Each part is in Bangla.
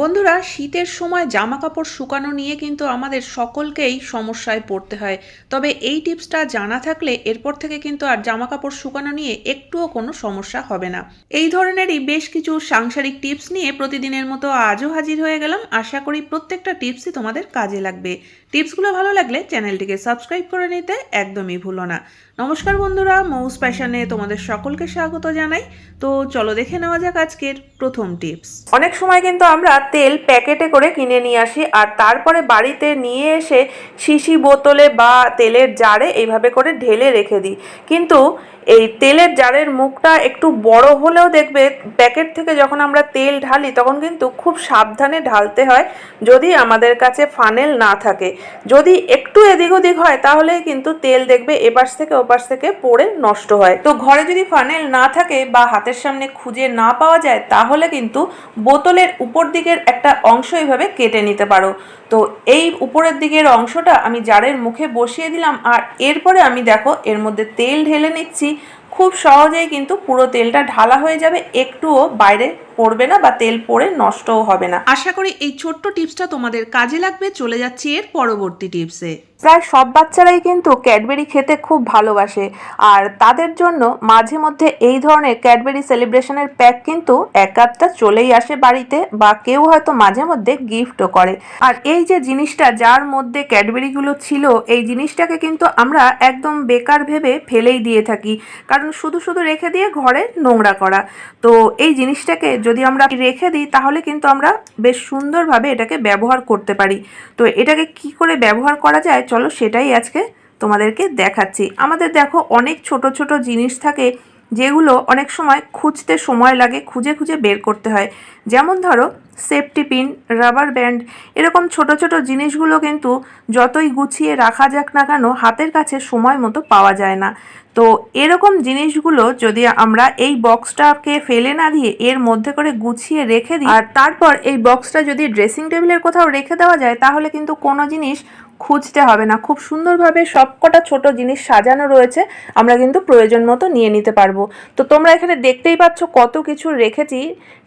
বন্ধুরা, শীতের সময় জামা কাপড় শুকানো নিয়ে কিন্তু আমাদের সকলকেই সমস্যায় পড়তে হয়। তবে এই টিপসটা জানা থাকলে এরপর থেকে কিন্তু আর জামা কাপড় শুকানো নিয়ে একটুও কোনো সমস্যা হবে না। এই ধরনেরই বেশ কিছু সাংসারিক টিপস নিয়ে প্রতিদিনের মতো আজও হাজির হয়ে গেলাম। আশা করি প্রত্যেকটা টিপসই তোমাদের কাজে লাগবে। টিপসগুলো ভালো লাগলে চ্যানেলটিকে সাবস্ক্রাইব করে নিতে একদমই ভুলো না। নমস্কার বন্ধুরা, মৌস প্যাশনে তোমাদের সকলকে স্বাগত জানাই। তো চলো দেখে নেওয়া যাক আজকের প্রথম টিপস। অনেক সময় কিন্তু আমরা তেল প্যাকেটে করে কিনে নিয়ে আসি, আর তারপরে বাড়িতে নিয়ে এসে শিশি বোতলে বা তেলের জারে এইভাবে করে ঢেলে রেখে দিই। কিন্তু এই তেলের জারের মুখটা একটু বড় হলেও দেখবে প্যাকেট থেকে যখন আমরা তেল ঢালি তখন কিন্তু খুব সাবধানে ঢালতে হয় যদি আমাদের কাছে ফানেল না থাকে। যদি একটু এদিক ওদিক হয় তাহলেই কিন্তু তেল দেখবে এপাশ থেকে ওপাশ থেকে পড়ে নষ্ট হয়। তো ঘরে যদি ফানেল না থাকে বা হাতের সামনে খুঁজে না পাওয়া যায় তাহলে কিন্তু বোতলের উপর দিকের একটা অংশ এইভাবে কেটে নিতে পারো। তো এই উপরের দিকের অংশটা আমি জারের মুখে বসিয়ে দিলাম আর এরপরে আমি দেখো এর মধ্যে তেল ঢেলে নিচ্ছি। খুব সহজেই কিন্তু পুরো তেলটা ঢালা হয়ে যাবে একটুও বাইরে পড়বে না বা তেল পড়ে নষ্টও হবে না। আশা করি এই ছোট্ট টিপসটা তোমাদের কাজে লাগবে। চলে যাচ্ছি এর পরবর্তী টিপসে। প্রায় সব বাচ্চারাই কিন্তু ক্যাডবেরি খেতে খুব ভালোবাসে আর তাদের জন্য মাঝে মধ্যে এই ধরনের ক্যাডবেরি সেলিব্রেশনের প্যাক কিন্তু এক আধটা চলেই আসে বাড়িতে বা কেউ হয়তো মাঝে মধ্যে গিফটও করে। আর এই যে জিনিসটা যার মধ্যে ক্যাডবেরিগুলো ছিল এই জিনিসটাকে কিন্তু আমরা একদম বেকার ভেবে ফেলেই দিয়ে থাকি। কারণ শুধু শুধু রেখে দিয়ে ঘরে নোংরা করা। তো এই জিনিসটাকে যদি আমরা রেখে দিই, তাহলে কিন্তু আমরা বেশ সুন্দরভাবে এটাকে ব্যবহার করতে পারি। তো এটাকে কি করে ব্যবহার করা যায়? চলো সেটাই আজকে তোমাদেরকে দেখাচ্ছি। আমাদের দেখো অনেক ছোট ছোট জিনিস থাকে, যেগুলো অনেক সময় খুঁজতে সময় লাগে, খুঁজে খুঁজে বের করতে হয়। যেমন ধরো সেফটি পিন রাবার ব্যান্ড এরকম ছোট ছোট জিনিসগুলো কিন্তু যতই গুছিয়ে রাখা যাক না কেন হাতের কাছে সময় মতো পাওয়া যায় না। তো এরকম জিনিসগুলো যদি আমরা এই বক্সটাকে ফেলে না দিয়ে এর মধ্যে করে গুছিয়ে রেখে দিই, আর তারপর এই বক্সটা যদি ড্রেসিং টেবিলের কোথাও রেখে দেওয়া যায়, তাহলে কিন্তু কোনো জিনিস খুঁজতে হবে না। খুব সুন্দরভাবে সবকটা ছোট জিনিস সাজানো রয়েছে। আমরা কিন্তু প্রয়োজন মতো নিয়ে নিতে পারব। তো তোমরা এখানে দেখতেই পাচ্ছ কত কিছু রেখেছি।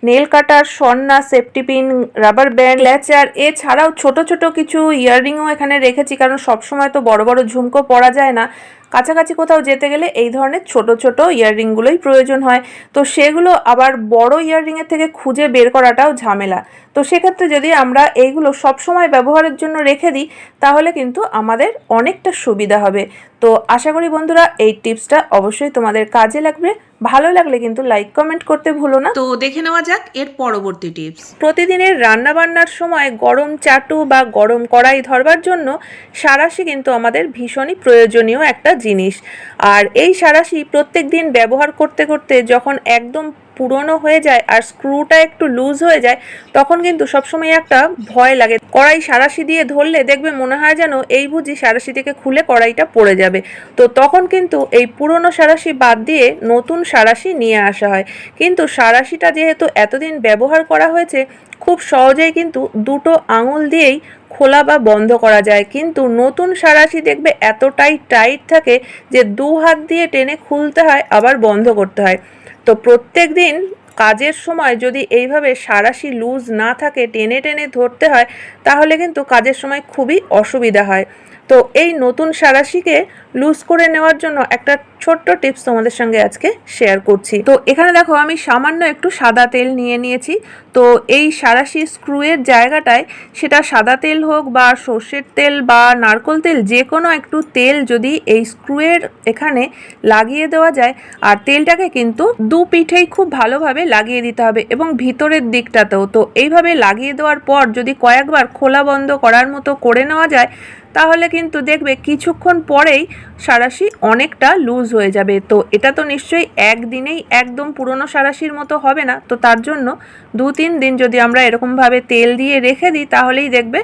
নেল কাটার সন্না সেফটি পিন, রাবার ব্যান্ড ল্যাচার এছাড়াও ছোট ছোট কিছু ইয়াররিংও এখানে রেখেছি, কারণ সবসময় তো বড় বড় ঝুমকো পরা যায় না। কাছাকাছি কোথাও যেতে গেলে এই ধরনের ছোট ছোট ইয়াররিংগুলোই প্রয়োজন হয়। তো সেগুলো আবার বড় ইয়াররিংয়ের থেকে খুঁজে বের করাটাও ঝামেলা। তো সেক্ষেত্রে যদি আমরা এইগুলো সব সময় ব্যবহারের জন্য রেখে দিই তাহলে কিন্তু আমাদের অনেকটা সুবিধা হবে। তো আশা করি বন্ধুরা এই টিপসটা অবশ্যই তোমাদের কাজে লাগবে। ভালো লাগলে কিন্তু লাইক কমেন্ট করতে ভুলো না। তো দেখে নেওয়া যাক এর পরবর্তী টিপস। প্রতিদিনের রান্নাবান্নার সময় গরম চাটু বা গরম কড়াই ধরবার জন্য সারাশি কিন্তু আমাদের ভীষণই প্রয়োজনীয় একটা জিনিস। আর এই সারাশি প্রত্যেক দিন ব্যবহার করতে করতে যখন একদম পুরনো হয়ে যায় আর স্ক্রুটা একটু লুজ হয়ে যায়, তখন কিন্তু সবসময় একটা ভয় লাগে। কড়াই সারাশি দিয়ে ধরলে দেখবে মনে হয় যেন এই বুঝি সারাশি থেকে খুলে কড়াইটা পড়ে যাবে। তো তখন কিন্তু এই পুরনো সারাশি বাদ দিয়ে নতুন সারাশি নিয়ে আসা হয়। কিন্তু সারাশিটা যেহেতু এতদিন ব্যবহার করা হয়েছে, খুব সহজেই কিন্তু দুটো আঙুল দিয়েই খোলা বা বন্ধ করা যায়। কিন্তু নতুন সারাশি দেখবে এতটাই টাইট থাকে যে দু হাত দিয়ে টেনে খুলতে হয়, আবার বন্ধ করতে হয়। তো প্রত্যেক দিন কাজের সময় যদি এইভাবে সারাশি লুজ না থাকে, টেনে টেনে ধরতে হয়, তাহলে কিন্তু কাজের সময় খুবই অসুবিধা হয়। তো এই নতুন সারাশিকে লুজ করে নেওয়ার জন্য একটা ছোট্ট টিপস তোমাদের সঙ্গে আজকে শেয়ার করছি। তো এখানে দেখো, আমি সামান্য একটু সাদা তেল নিয়ে নিয়েছি। তো এই সারাশি স্ক্রুয়ের জায়গাটায় সেটা সাদা তেল হোক বা সর্ষের তেল বা নারকোল তেল, যে কোনো একটু তেল যদি এই স্ক্রুয়ের এখানে লাগিয়ে দেওয়া যায়, আর তেলটাকে কিন্তু দু পিঠেই খুব ভালোভাবে লাগিয়ে দিতে হবে এবং ভিতরের দিকটাতেও। তো এইভাবে লাগিয়ে দেওয়ার পর যদি কয়েকবার খোলা বন্ধ করার মতো করে নেওয়া যায়, তাহলে কিন্তু দেখবে কিছুক্ষণ পরেই সারাশি অনেকটা লুজ হয়ে যাবে। তো এটা তো নিশ্চয়ই একদিনেই একদম পুরনো সারাশির মতো হবে না। তো তার জন্য দু তিন দিন যদি আমরা এরকমভাবে তেল দিয়ে রেখে দিই, তাহলেই দেখবে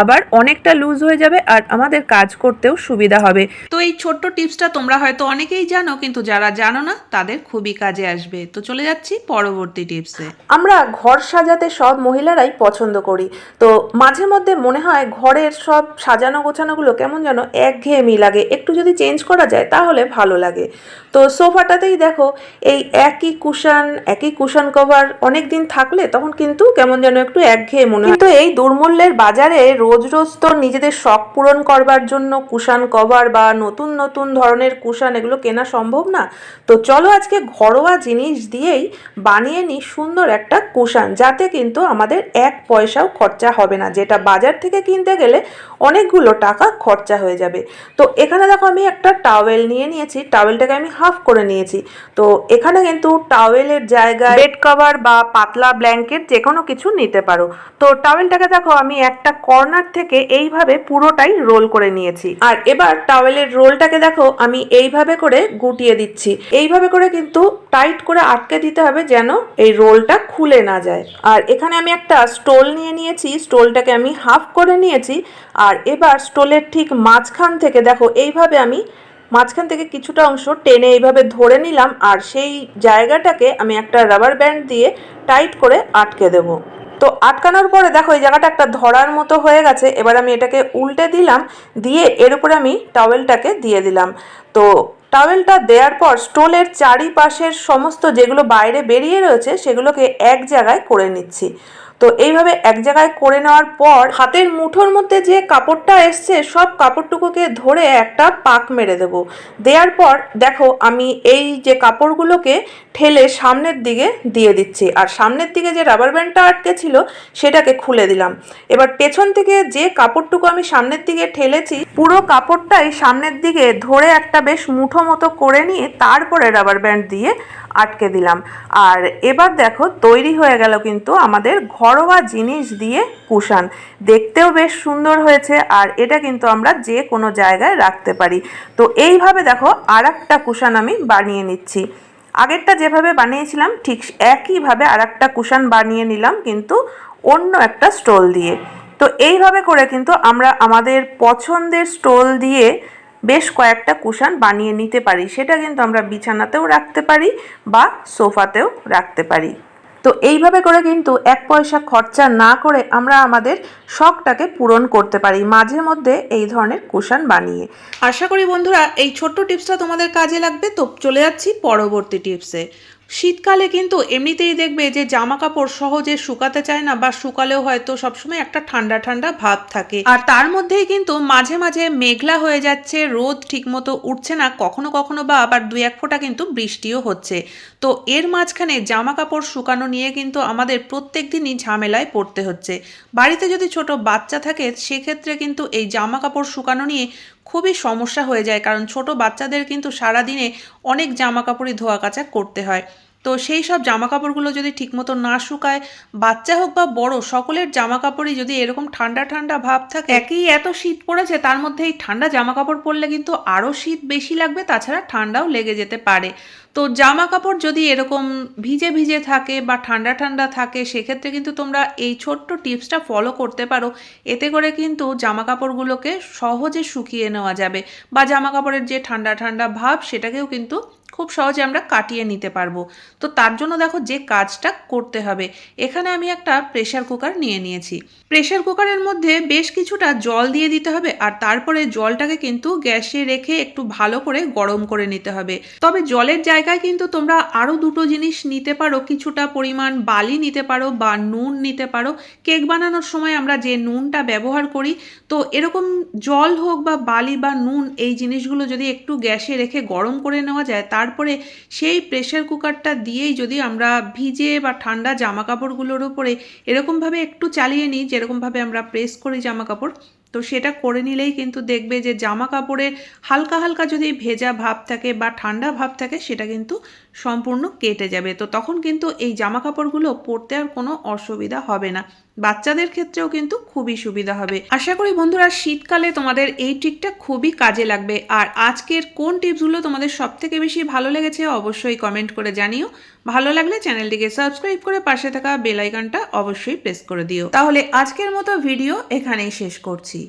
আবার অনেকটা লুজ হয়ে যাবে আর আমাদের কাজ করতেও সুবিধা হবে। তো এই ছোট্ট টিপসটা তোমরা হয়তো অনেকেই জানো কিন্তু যারা জানো না তাদের খুবই কাজে আসবে। তো চলে যাচ্ছি পরবর্তী টিপসে আমরা ঘর সাজাতে সব মহিলারাই পছন্দ করি। তো মাঝে মধ্যে মনে হয় ঘরের সব সাজানো গোছানোগুলো কেমন যেন একঘেয়েমি লাগে। একটু যদি চেঞ্জ করা যায় তাহলে ভালো লাগে। তো সোফাটাতেই দেখো এই একই কুশন একই কুশন কভার অনেক দিন থাকলে তখন কিন্তু কেমন যেন একটু একঘেয়ে মনে হয়। কিন্তু এই দুর্মূল্যের বাজারে রোজ রোজ তো নিজেদের শখ পূরণ করবার জন্য কুশন কভার বা নতুন নতুন ধরনের কুশন এগুলো কেনা সম্ভব না। তো চলো আজকে ঘরোয়া জিনিস দিয়েই বানিয়ে নিই সুন্দর একটা কুশান যাতে কিন্তু আমাদের এক পয়সাও খরচা হবে না। যেটা বাজার থেকে কিনতে গেলে অনেকগুলো টাকা খরচা হয়ে যাবে। তো এখানে দেখো আমি একটা টাওয়েল নিয়ে নিয়েছি, টাওয়েলটাকে আমি হাফ করে নিয়েছি। তো এখানে কিন্তু টাওয়েলের জায়গায় বেড কভার বা পাতলা ব্ল্যাঙ্কেট যে কোনো কিছু নিতে পারো। তো টাওয়েলটাকে দেখো আমি একটা কর্নার থেকে এইভাবে পুরোটাই রোল করে নিয়েছি। আর এবার টাওয়েলের রোলটাকে দেখো, আমি এইভাবে করে গুটিয়ে দিচ্ছি। এইভাবে করে কিন্তু টাইট করে আটকে দিতে হবে যেন এই রোলটা খুলে না যায়। আর এখানে আমি একটা স্টোল নিয়ে নিয়েছি, স্টোলটাকে আমি হাফ করে নিয়েছি। আর এবার স্টোলের ঠিক মাঝখান থেকে দেখো, এইভাবে আমি মাঝখান থেকে কিছুটা অংশ টেনে এইভাবে ধরে নিলাম। আর সেই জায়গাটাকে আমি একটা রাবার ব্যান্ড দিয়ে টাইট করে আটকে দেবো। তো আটকানোর পরে দেখো, এই জায়গাটা একটা ধরার মতো হয়ে গেছে। এবার আমি এটাকে উল্টে দিলাম, দিয়ে এর উপরে আমি টাওয়েলটাকে দিয়ে দিলাম। তো টাওয়েলটা দেওয়ার পর স্টোলের চারিপাশের সমস্ত যেগুলো বাইরে বেরিয়ে রয়েছে, সেগুলোকে এক জায়গায় করে নিচ্ছি। তো এইভাবে এক জায়গায় করে নেওয়ার পর হাতের মুঠোর মধ্যে যে কাপড়টা এসছে, সব কাপড়টুকুকে ধরে একটা পাক মেরে দেব। দেওয়ার পর দেখো আমি এই যে কাপড়গুলোকে ঠেলে সামনের দিকে দিয়ে দিচ্ছি। আর সামনের দিকে যে রাবার ব্যান্ডটা আটকে ছিল, সেটাকে খুলে দিলাম। এবার পেছন থেকে যে কাপড়টুকু আমি সামনের দিকে ঠেলেছি, পুরো কাপড়টাই সামনের দিকে ধরে একটা বেশ মুঠো মতো করে নিয়ে তারপরে রাবার ব্যান্ড দিয়ে আটকে দিলাম। আর এবার দেখো, তৈরি হয়ে গেল কিন্তু আমাদের ঘরোয়া জিনিস দিয়ে কুশান দেখতেও বেশ সুন্দর হয়েছে আর এটা কিন্তু আমরা যে কোনো জায়গায় রাখতে পারি। তো এইভাবে দেখো আর একটা কুশান আমি বানিয়ে নিচ্ছি। আগেরটা যেভাবে বানিয়েছিলাম, ঠিক একইভাবে আর একটা কুশান বানিয়ে নিলাম কিন্তু অন্য একটা স্টোল দিয়ে। তো এইভাবে করে কিন্তু আমরা আমাদের পছন্দের স্টোল দিয়ে বেশ কয়েকটা কুশান বানিয়ে নিতে পারি। সেটা কিন্তু আমরা বিছানাতেও রাখতে পারি বা সোফাতেও রাখতে পারি। তো এইভাবে করে কিন্তু এক পয়সা খরচা না করে আমরা আমাদের শখটাকে পূরণ করতে পারি মাঝে মধ্যে এই ধরনের কুশান বানিয়ে। আশা করি বন্ধুরা এই ছোট্ট টিপসটা তোমাদের কাজে লাগবে। তো চলে যাচ্ছি পরবর্তী টিপসে। শীতকালে কিন্তু এমনিতেই দেখবে যে জামা কাপড় সহজে শুকাতে চায় না বা শুকালেও হয়তো সবসময় একটা ঠান্ডা ঠান্ডা ভাব থাকে। আর তার মধ্যেই কিন্তু মাঝে মাঝে মেঘলা হয়ে যাচ্ছে, রোদ ঠিকমতো উঠছে না, কখনো কখনো বা আবার দুই এক ফোঁটা কিন্তু বৃষ্টিও হচ্ছে। তো এর মাঝখানে জামা কাপড় শুকানো নিয়ে কিন্তু আমাদের প্রত্যেক দিনই ঝামেলায় পড়তে হচ্ছে। বাড়িতে যদি ছোট বাচ্চা থাকে, সেক্ষেত্রে কিন্তু এই জামা কাপড় শুকানো নিয়ে খুবই সমস্যা হয়ে যায়, কারণ ছোট বাচ্চাদের কিন্তু সারাদিনে অনেক জামা কাপড়ই ধোয়া কাচা করতে হয়। তো সেই সব জামা কাপড়গুলো যদি ঠিকমতো না শুকায়, বাচ্চা হোক বা বড়, সকলের জামা কাপড়ই যদি এরকম ঠান্ডা ঠান্ডা ভাব থাকে, একই এত শীত পড়েছে, তার মধ্যে এই ঠান্ডা জামা কাপড় পরলে কিন্তু আরও শীত বেশি লাগবে, তাছাড়া ঠান্ডাও লেগে যেতে পারে। তো জামা কাপড় যদি এরকম ভিজে ভিজে থাকে বা ঠান্ডা ঠান্ডা থাকে, সেক্ষেত্রে কিন্তু তোমরা এই ছোট্ট টিপসটা ফলো করতে পারো। এতে করে কিন্তু জামা কাপড়গুলোকে সহজে শুকিয়ে নেওয়া যাবে বা জামা কাপড়ের যে ঠান্ডা ঠান্ডা ভাব, সেটাকেও কিন্তু খুব সহজে আমরা কাটিয়ে নিতে পারব। তো তার জন্য দেখো যে কাজটা করতে হবে। এখানে আমি একটা প্রেশার কুকার নিয়ে নিয়েছি। প্রেশার কুকারের মধ্যে বেশ কিছুটা জল দিয়ে দিতে হবে আর তারপরে জলটাকে কিন্তু গ্যাসে রেখে একটু ভালো করে গরম করে নিতে হবে। তবে জলের জায়গায় কিন্তু তোমরা আরও দুটো জিনিস নিতে পারো। কিছুটা পরিমাণ বালি নিতে পারো বা নুন নিতে পারো। কেক বানানোর সময় আমরা যে নুনটা ব্যবহার করি, তো এরকম জল হোক বা বালি বা নুন এই জিনিসগুলো যদি একটু গ্যাসে রেখে গরম করে নেওয়া যায় তারপরে সেই প্রেশার কুকারটা দিয়েই যদি আমরা ভিজে বা ঠান্ডা জামা কাপড়গুলোর উপরে এরকমভাবে একটু চালিয়ে নিই, যেরকমভাবে আমরা প্রেস করি জামা কাপড় তো সেটা করে নিলেই কিন্তু দেখবে যে জামা কাপড়ের হালকা হালকা যদি ভেজা ভাব থাকে বা ঠান্ডা ভাব থাকে, সেটা কিন্তু সম্পূর্ণ কেটে যাবে। তো তখন কিন্তু এই জামা কাপড়গুলো পরতে আর কোনো অসুবিধা হবে না। বাচ্চাদের ক্ষেত্রেও কিন্তু খুবই সুবিধা হবে। আশা করি বন্ধুরা শীতকালে তোমাদের এই ট্রিকটা খুবই কাজে লাগবে। আর আজকের কোন টিপসগুলো তোমাদের সব থেকে বেশি ভালো লেগেছে অবশ্যই কমেন্ট করে জানিও। ভালো লাগলে চ্যানেলটিকে সাবস্ক্রাইব করে পাশে থাকা বেল আইকনটা অবশ্যই প্রেস করে দিও। তাহলে আজকের মতো ভিডিও এখানেই শেষ করছি।